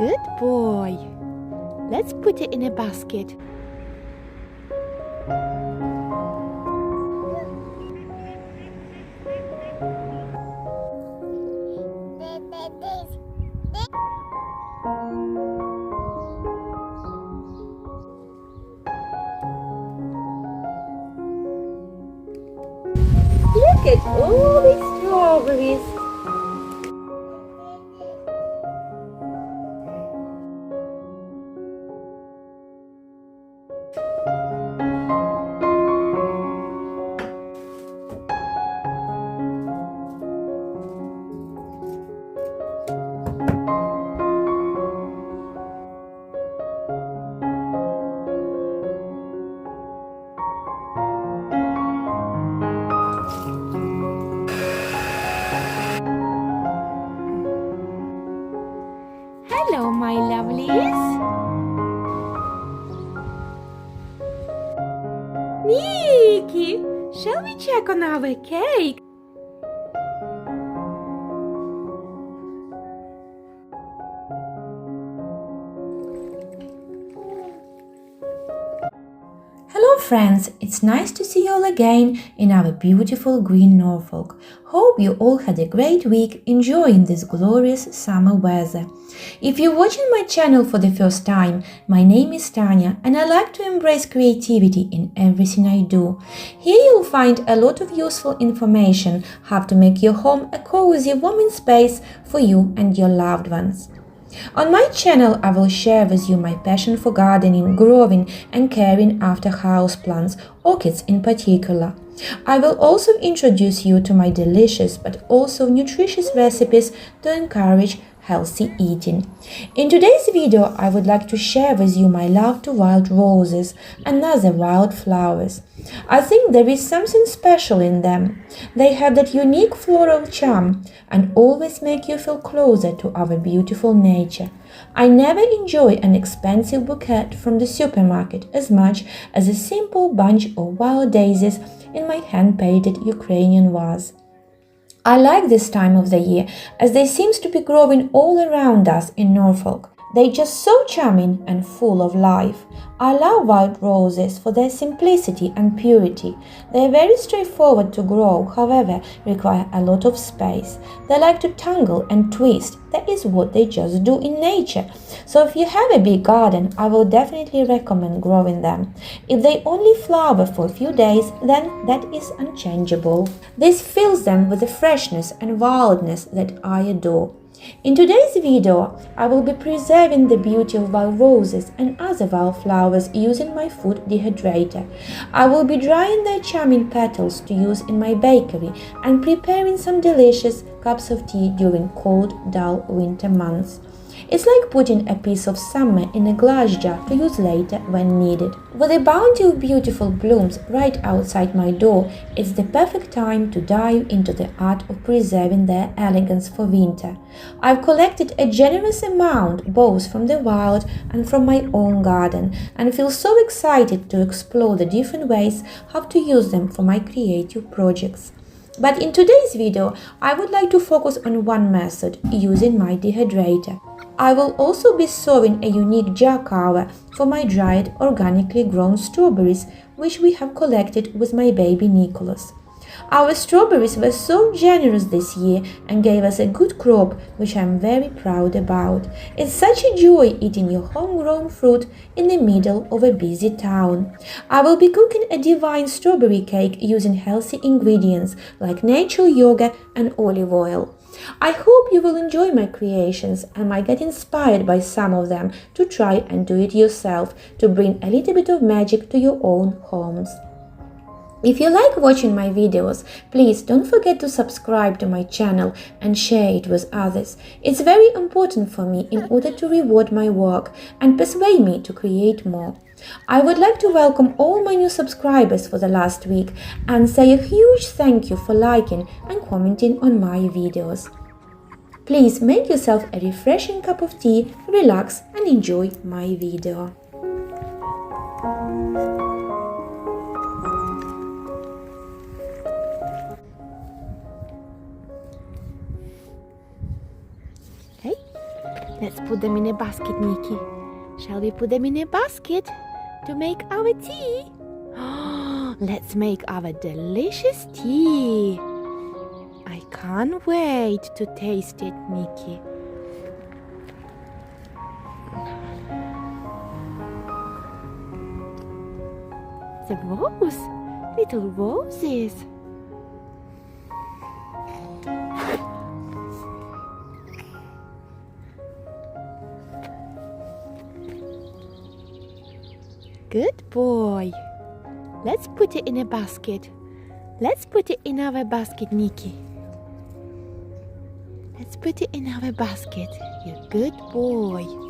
Good boy. Let's put it in a basket. On cake? Hello, friends! It's nice to see you all again in our beautiful green Norfolk. Hope you all had a great week enjoying this glorious summer weather. If you're watching my channel for the first time, my name is Tanya and I like to embrace creativity in everything I do. Here you'll find a lot of useful information how to make your home a cozy, warming space for you and your loved ones. On my channel, I will share with you my passion for gardening, growing, and caring after houseplants, orchids in particular. I will also introduce you to my delicious but also nutritious recipes to encourage healthy eating. In today's video, I would like to share with you my love to wild roses and other wild flowers. I think there is something special in them. They have that unique floral charm and always make you feel closer to our beautiful nature. I never enjoy an expensive bouquet from the supermarket as much as a simple bunch of wild daisies in my hand painted Ukrainian vase. I like this time of the year as they seems to be growing all around us in Norfolk. They just so charming and full of life. I love wild roses for their simplicity and purity. They are very straightforward to grow, however, require a lot of space. They like to tangle and twist. That is what they just do in nature. So if you have a big garden, I will definitely recommend growing them. If they only flower for a few days, then that is unchangeable. This fills them with the freshness and wildness that I adore. In today's video, I will be preserving the beauty of wild roses and other wildflowers using my food dehydrator. I will be drying their charming petals to use in my bakery and preparing some delicious cups of tea during cold, dull winter months. It's like putting a piece of summer in a glass jar to use later when needed. With a bounty of beautiful blooms right outside my door, it's the perfect time to dive into the art of preserving their elegance for winter. I've collected a generous amount both from the wild and from my own garden and feel so excited to explore the different ways how to use them for my creative projects. But in today's video, I would like to focus on one method, using my dehydrator. I will also be sewing a unique jar cover for my dried organically grown strawberries which we have collected with my baby Nicholas. Our strawberries were so generous this year and gave us a good crop, which I am very proud about. It's such a joy eating your homegrown fruit in the middle of a busy town. I will be cooking a divine strawberry cake using healthy ingredients like natural yogurt and olive oil. I hope you will enjoy my creations and might get inspired by some of them to try and do it yourself to bring a little bit of magic to your own homes. If you like watching my videos, please don't forget to subscribe to my channel and share it with others. It's very important for me in order to reward my work and persuade me to create more. I would like to welcome all my new subscribers for the last week and say a huge thank you for liking and commenting on my videos. Please make yourself a refreshing cup of tea, relax and enjoy my video. Let's put them in a basket, Nikki. Shall we put them in a basket to make our tea? Let's make our delicious tea. I can't wait to taste it, Nikki. The rose, little roses. Good boy. Let's put it in a basket. Let's put it in our basket, Nikki. Let's put it in our basket. You good boy.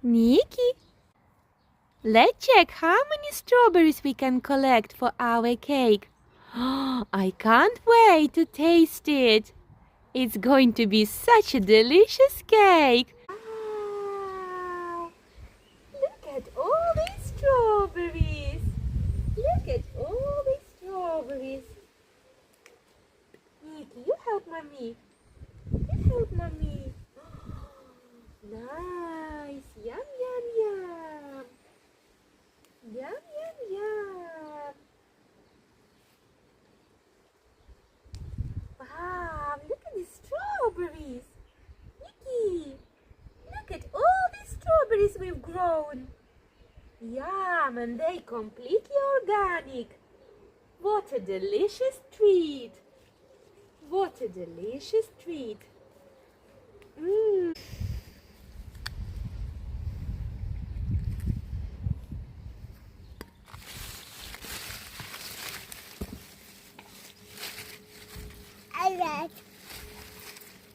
Nikki, let's check how many strawberries we can collect for our cake. I can't wait to taste it. It's going to be such a delicious cake. Look at all these strawberries. Look at all these strawberries. Nikki, you help mommy. You help mommy. Nice. Yum, yum, yum. Yum, yum, yum. Wow, look at these strawberries. Nikki, look at all these strawberries we've grown. Yum, and they completely organic. What a delicious treat. What a delicious treat. Mmm.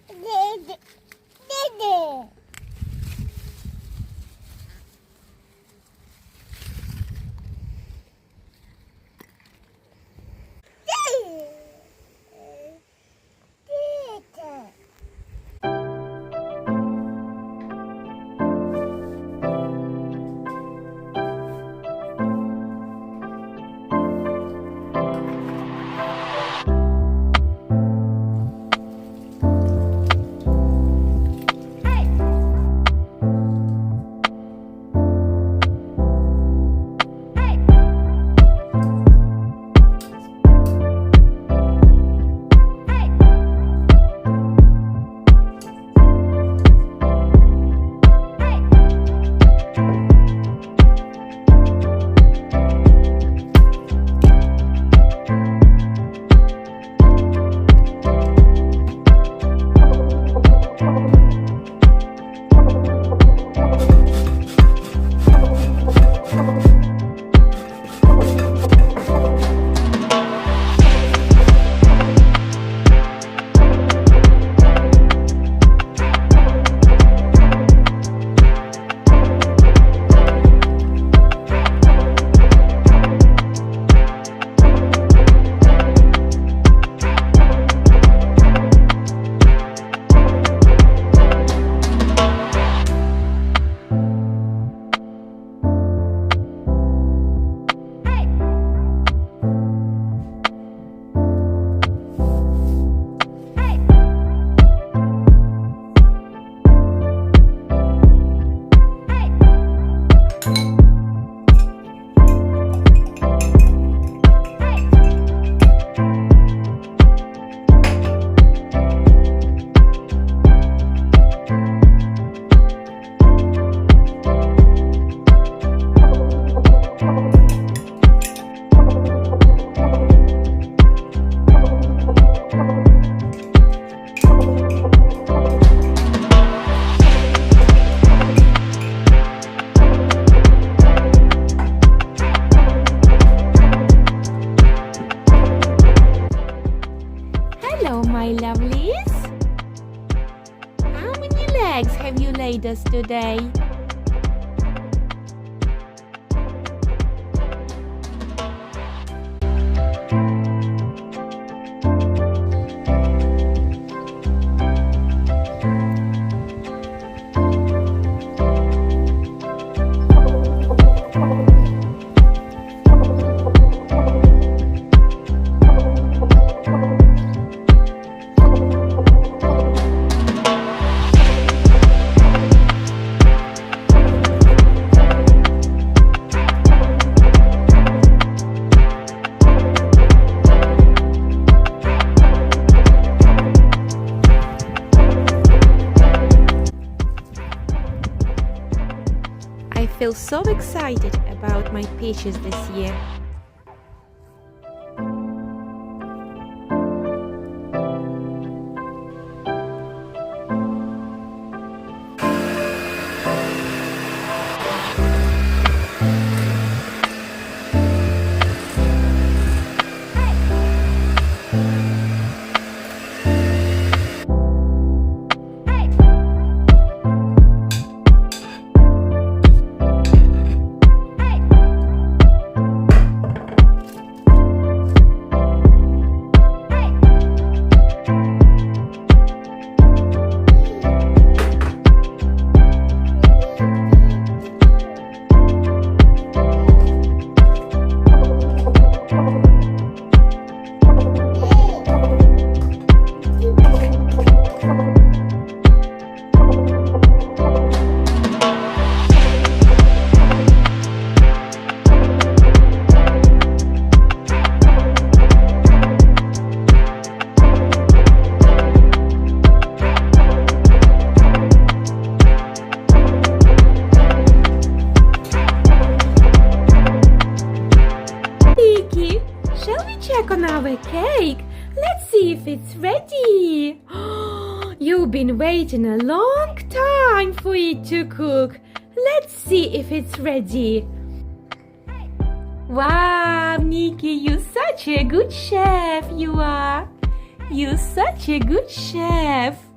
Dede. Dede. Today? Feel so excited about my peaches this year. Ready. Wow, Nikki, you're such a good chef, you are. You're such a good chef.